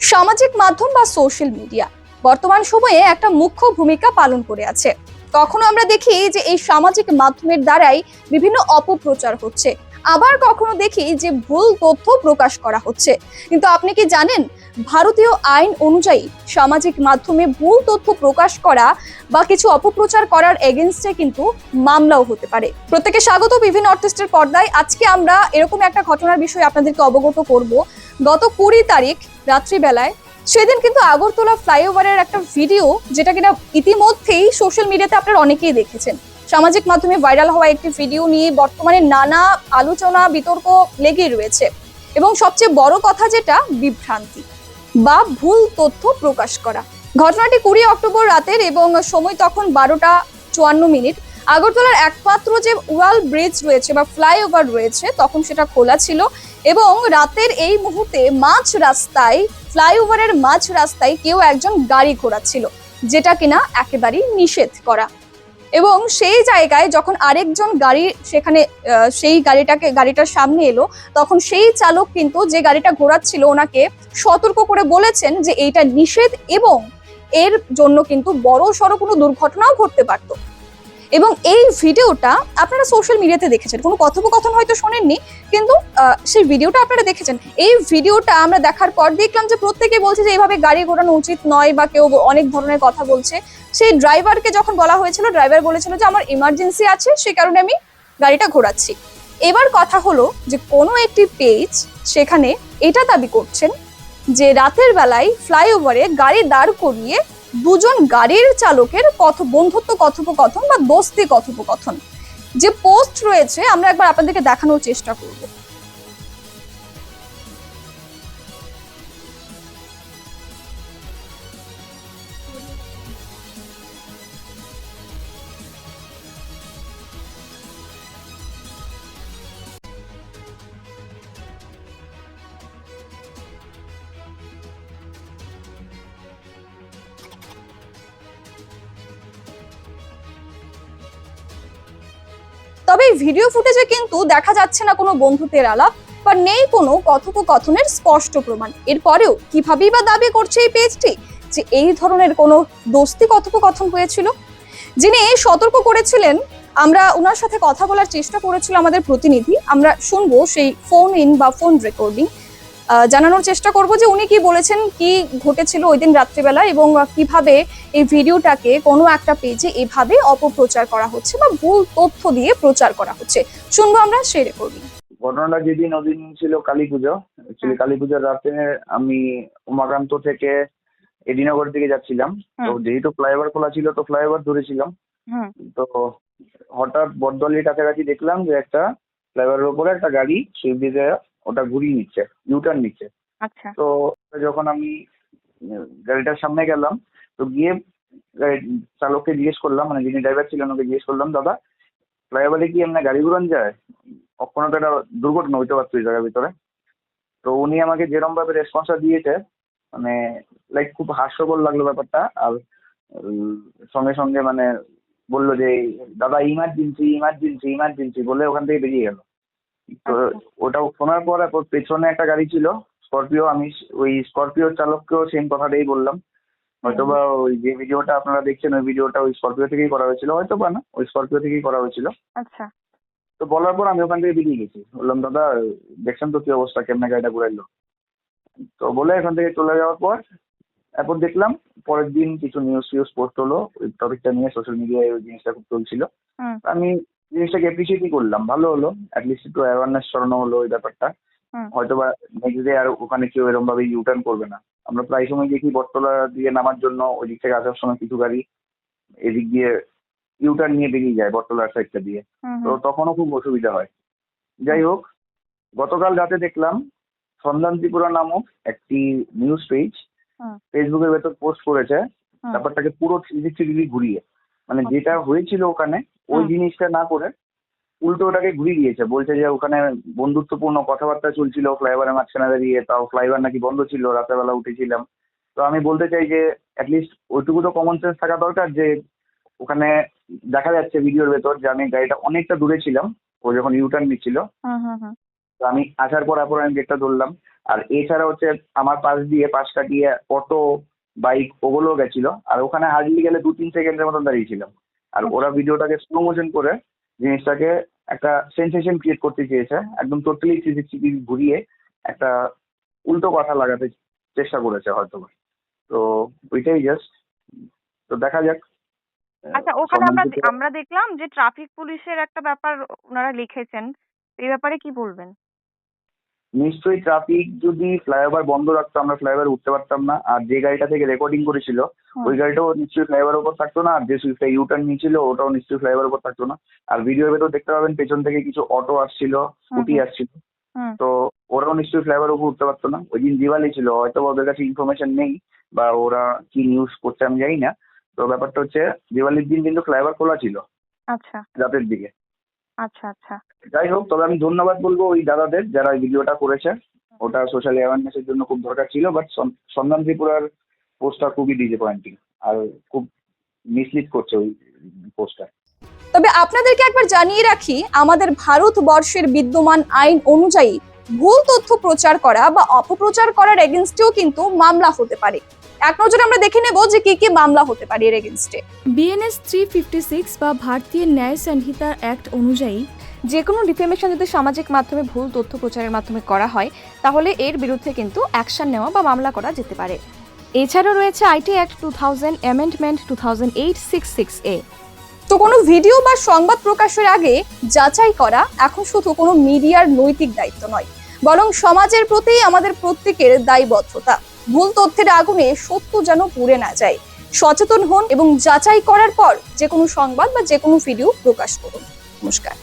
সামাজিক মাধ্যম বা সোশ্যাল মিডিয়া বর্তমান সময়ে একটা মুখ্য ভূমিকা পালন করে আছে। কখনো আমরা দেখি যে এই সামাজিক মাধ্যমের দ্বারাই বিভিন্ন অপপ্রচার হচ্ছে। আবার কখনো দেখি যে ভুল তথ্য প্রকাশ করা হচ্ছে। কিন্তু আপনি কি জানেন, ভারতীয় আইন অনুযায়ী সামাজিক মাধ্যমে ভুল তথ্য প্রকাশ করা বা কিছু অপপ্রচার করার এগেনস্টে কিন্তু মামলাও হতে পারে। প্রত্যেকে স্বাগত বিভিন্ন অর্থেস্টের পর্দায়। আজকে আমরা এরকম একটা ঘটনার বিষয়ে আপনাদেরকে অবগত করব। গত কুড়ি তারিখ রাত্রিবেলায়, সেদিন কিন্তু আগরতলা ফ্লাইওভারের একটা ভিডিও, যেটা কিনা ইতিমধ্যেই সোশ্যাল মিডিয়াতে আপনারা অনেকেই দেখেছেন। সামাজিক মাধ্যমে ভাইরাল হওয়া একটি ভিডিও নিয়ে বর্তমানে নানা আলোচনা, বিতর্ক লেগেই রয়েছে। এবং সবচেয়ে বড় কথা যেটা, বিভ্রান্তি বা ভুল তথ্য প্রকাশ করা। ঘটনাটি কুড়ি অক্টোবর রাতের এবং সময় তখন বারোটা চুয়ান্ন মিনিট। আগরতলার একমাত্র যে ওয়াল ব্রিজ রয়েছে বা ফ্লাইওভার রয়েছে, তখন সেটা খোলা ছিল এবং রাতের এই মুহূর্তে মাঝ রাস্তায়, ফ্লাইওভারের মাঝ রাস্তায় কেউ একজন গাড়ি ঘোরাচ্ছিল যেটা কিনা একেবারেই নিষেধ করা। এবং সেই জায়গায় যখন আরেকজন গাড়ি সেখানে সেই গাড়িটাকে, গাড়িটার সামনে এলো, তখন সেই চালক কিন্তু যে গাড়িটা ঘোরাচ্ছিল ওনাকে সতর্ক করে বলেছেন যে এইটা নিষেধ এবং এর জন্য কিন্তু বড় সড়ো কোনো দুর্ঘটনাও ঘটতে পারতো। এবং এই ভিডিওটা আপনারা সোশ্যাল মিডিয়াতে দেখেছেন। কোনো কথোপকথন হয়তো শোনেননি, কিন্তু সেই ভিডিওটা আপনারা দেখেছেন। এই ভিডিওটা আমরা দেখার পর দেখলাম যে প্রত্যেকে বলছে যে এইভাবে গাড়ি ঘোরানো উচিত নয় বা কেউ অনেক ধরনের কথা বলছে। সেই ড্রাইভারকে যখন বলা হয়েছিল ড্রাইভার বলেছিল যে আমার ইমার্জেন্সি আছে, সে কারণে আমি গাড়িটা ঘোরাচ্ছি। এবার কথা হলো যে কোনো একটি পেজ সেখানে এটা দাবি করছেন যে রাতের বেলায় ফ্লাইওভারে গাড়ি দাঁড় করিয়ে দুজন গাড়ির চালকের কথ বন্ধুত্ব কথোপকথন বা দোস্তি কথোপকথন। যে পোস্ট রয়েছে, আমরা একবার আপনাদেরকে দেখানোর চেষ্টা করব। তবে এই ভিডিও ফুটেজে কিন্তু দেখা যাচ্ছে না কোনো বন্ধুত্বের আলাপ বা নেই কোনো কথোপকথনের স্পষ্ট প্রমাণ। এরপরেও কিভাবেই বা দাবি করছে এই পেজটি যে এই ধরনের কোনো দোস্তি কথোপকথন হয়েছিল? যিনি সতর্ক করেছিলেন, আমরা ওনার সাথে কথা বলার চেষ্টা করেছিল আমাদের প্রতিনিধি। আমরা শুনব সেই ফোন ইন বা ফোন রেকর্ডিং জানানোর চেষ্টা করব যে উনি কি বলেছেন কি ঘটেছিল ওই দিন রাত্রিবেলা এবং কীভাবে এই ভিডিওটাকে কোনো একটা পেজে এভাবে অপপ্রচার করা হচ্ছে বা ভুল তথ্য দিয়ে প্রচার করা হচ্ছে। শুনব আমরা সেই রেকর্ডিং ঘটনাটা যেদিন ওদিন ছিল কালী পুজো অ্যাকচুয়ালি কালী পুজোর রাতে আমি উমাকান্ত থেকে এডিনগর দিকে যাচ্ছিলাম। তো যেহেতু ফ্লাইওভার খোলা ছিল তো ফ্লাইওভার ধরেছিলাম তো হঠাৎ বটদলির কাছাকাছি দেখলাম যে একটা ফ্লাইওভারের উপরে একটা গাড়ি সুইফট ডিজায়ার ওটা ঘুরিয়ে নিচ্ছে ইউটার্ন নিচ্ছে। আচ্ছা। তো যখন আমি গাড়িটার সামনে গেলাম তো গিয়ে গাড়ি- চালককে জিজ্ঞেস করলাম মানে যিনি ড্রাইভার ছিলেন ওকে জিজ্ঞেস করলাম দাদা ফ্লাইওভারে কি এমনি গাড়ি ঘুরান যায়? কখনো তো একটা দুর্ঘটনা হইতে পারতো এই জায়গার ভিতরে। তো উনি আমাকে যেরকম ভাবে রেসপন্সটা দিয়েছে মানে লাইক খুব হাস্যকর লাগল ব্যাপারটা। আর সঙ্গে সঙ্গে মানে বলল যে দাদা ইমার্জেন্সি ইমার্জেন্সি ইমার্জেন্সি বলে ওখান থেকে বেরিয়ে গেল। তো ওটা শোনার পর এরপর পেছনে একটা গাড়ি ছিল স্করপিও আমি ওই স্করপিওর চালককেও সেম কথাটাই বললাম। হয়তোবা ওই যে ভিডিওটা আপনারা দেখছেন ওই ভিডিওটা ওই স্করপিও থেকেই করা হয়েছিল হয়তো বা না ওই স্করপিও থেকেই করা হয়েছিল। আচ্ছা। তো বলার পর আমি ওখান থেকে বেরিয়ে গেছি। বললাম দাদা দেখছেন তো কি অবস্থা কেমনে গাড়িটা ঘুরাইলো? তো বলে এখান থেকে চলে যাওয়ার পর এরপর দেখলাম পরের দিন কিছু নিউজ ফিউজ পোস্ট হলো ওই টপিকটা নিয়ে সোশ্যাল মিডিয়ায় ওই জিনিসটা খুব চলছিল। আমি জিনিসটাকে অ্যাপ্রিসিয়েটই করলাম ভালো হলো অ্যাটলিস্ট একটু অ্যাওয়ারনেস ছড়ানো হলো ওই ব্যাপারটা। হয়তো বা নেক্সট ডে আর ওখানে কেউ এরকম ভাবে ইউটার্ন করবে না। আমরা প্রায় সময় দেখি বটতলা দিয়ে নামার জন্য ওই দিক থেকে আসার সময় কিছু গাড়ি এদিক দিয়ে ইউটার্ন নিয়ে বেরিয়ে যায় বটতলার সাইডটা দিয়ে। তো তখনও খুব অসুবিধা হয়। যাই হোক গতকাল রাতে দেখলাম সন্ধান ত্রিপুরা নামক একটি নিউজ পেজ। ফেসবুকের ভেতর পোস্ট করেছে। ব্যাপারটাকে পুরো থ্রি ডিগ্রি ঘুরিয়ে। মানে যেটা হয়েছিল ওখানে ওই জিনিসটা না করে উল্টো ওটাকে ঘুরিয়ে দিয়েছে। বলছে যে ওখানে বন্ধুত্বপূর্ণ কথাবার্তা চলছিল ফ্লাইওভারের মাঝখানে দাঁড়িয়ে তাও ফ্লাইওভার নাকি বন্ধ ছিল রাতের বেলা উঠেছিলাম। তো আমি বলতে চাই যে অ্যাটলিস্ট ওইটুকু তো কমন সেন্স থাকা দরকার যে ওখানে দেখা যাচ্ছে ভিডিওর ভেতর যে আমি গাড়িটা অনেকটা দূরে ছিলাম ও যখন ইউটার্ন নিচ্ছিল। তো আমি আসার পর তারপর আমি গেটটা ধরলাম। আর এছাড়া হচ্ছে আমার পাশ দিয়ে পাশ কাটিয়ে অটো বাইক ওগুলো গেছিল। আর ওখানে হার্ডলি গেলে দু তিন সেকেন্ডের মতন দাঁড়িয়েছিলাম আর ওরা ভিডিওটাকে স্লো মোশন করে জিনিসটাকে একটা সেন্সেশন ক্রিয়েট করতে চেয়েছে একদম টোটালি থ্রি সিক্সটি ঘুরিয়ে একটা উল্টো কথা লাগাতে চেষ্টা করেছে হয়তো তো ওইটাই জাস্ট তো দেখা যাক। আচ্ছা ওখানে আমরা আমরা দেখলাম যে ট্রাফিক পুলিশের একটা ব্যাপার ওনারা লিখেছেন এই ব্যাপারে কি বলবেন? নিশ্চয়ই ট্রাফিক যদি ফ্লাইওভার বন্ধ রাখতো আমরা ফ্লাইওভার উঠতে পারতাম না। আর যে গাড়িটা থেকে রেকর্ডিং করেছিল। ওই গাড়িটাও নিশ্চয়ই ফ্লাইওভার উপর থাকতো না আর যে সুইফটটা ইউটার্ন নিয়েছিল ওটাও নিশ্চয়ই ফ্লাইওভার উপর থাকতো না। আর ভিডিওর ভেতর দেখতে পাবেন পেছন থেকে কিছু অটো আসছিল স্কুটি আসছিল। তো ওরাও নিশ্চয়ই ফ্লাইওভার উপর উঠতে পারতো না। ওই দিন দিওয়ালি ছিল হয়তো ওদের কাছে ইনফরমেশন নেই বা ওরা কি নিউজ করছে আমি জানি না। তো ব্যাপারটা হচ্ছে দিওয়ালির দিন কিন্তু ফ্লাইওভার খোলা ছিল। আচ্ছা। রাতের দিকে। আচ্ছা আচ্ছা। যাই হোক তবে আমি ধন্যবাদ বলব ওই দাদাদের যারা এই ভিডিওটা করেছে। ওটা সোশ্যাল অ্যাওয়ারনেসের জন্য খুব দরকার ছিল বাট সন্ধান ত্রিপুরার পোস্টটা খুবই ডিসঅ্যাপয়েন্টিং আর খুব মিসলিড করছে ওই পোস্টটা তবে আপনাদেরকে একবার জানিয়ে রাখি আমাদের ভারতবর্ষের বিদ্যমান আইন অনুযায়ী ভুল তথ্য প্রচার করা বা অপপ্রচার করার এগেনস্টেও কিন্তু মামলা হতে পারে। এক নজরে আমরা দেখে নেব যে কি কি মামলা হতে পারে এর এগেনস্টে বিএনএস থ্রি ফিফটি সিক্স বা ভারতীয় ন্যায় সংহিতা অ্যাক্ট অনুযায়ী যে কোনো ডিফেমেশন যদি সামাজিক মাধ্যমে ভুল তথ্য প্রচারের মাধ্যমে করা হয় তাহলে এর বিরুদ্ধে কিন্তু অ্যাকশন নেওয়া বা মামলা করা যেতে পারে। এছাড়াও রয়েছে IT act two thousand, amendment two thousand eight six six A. তো কোনো ভিডিও বা সংবাদ প্রকাশের আগে যাচাই করা এখন শুধু কোনো মিডিয়ার নৈতিক দায়িত্ব নয়, বরং সমাজের প্রতি আমাদের প্রত্যেকের দায়বদ্ধতা। ভুল তথ্যের আগুনে সত্য যেন পুড়ে না যায়। সচেতন হন এবং যাচাই করার পর যে কোনো সংবাদ বা যে কোনো ভিডিও প্রকাশ করুন। নমস্কার।